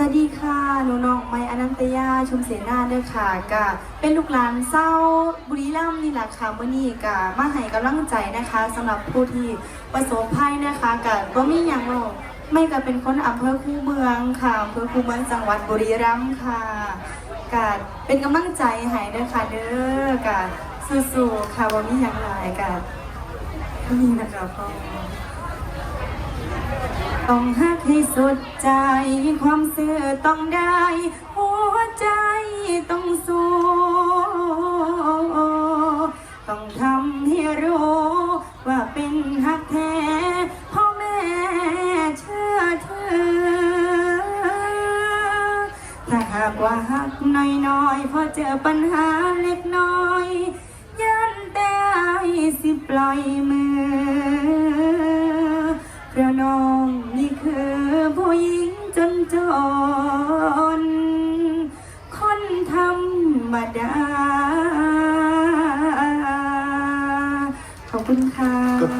วัสดีค่ะหนูน้องไมอนันตยาชุมเสนาเด้อค่ะกะเป็นลูกหลานเศร้าบุรีรัมย์นี่แหละค่ะมื่อนี้กะมาให้กำลังใจนะคะสำหรับผู้ที่ประสบภัยนะคะกะก็มีอย่างหรอกไม่ก็เป็นคนอำเภอคูเมืองค่ะอำเภอคูเมืองจังหวัดบุรีรัมย์ค่ะกะเป็นกำลังใจให้เด้อค่ะเด้อกะสู้ๆค่ะว่ามีอย่างไรกะนี่นะคะพ่อ ต้องหักให้สุดใจ ความเสื่อต้องได้ หัวใจต้องสู้ ต้องทำให้รู้ ว่าเป็นหักแท้พ่อแม่เชื่อถือ ถ้าหากว่าหักน้อยๆพอเจอปัญหาเล็กน้อย ยันแต่อสิปล่อยมือ เพราะน้องนี่คือผู้หญิงจนจน คนธรรมดา ขอบคุณค่ะ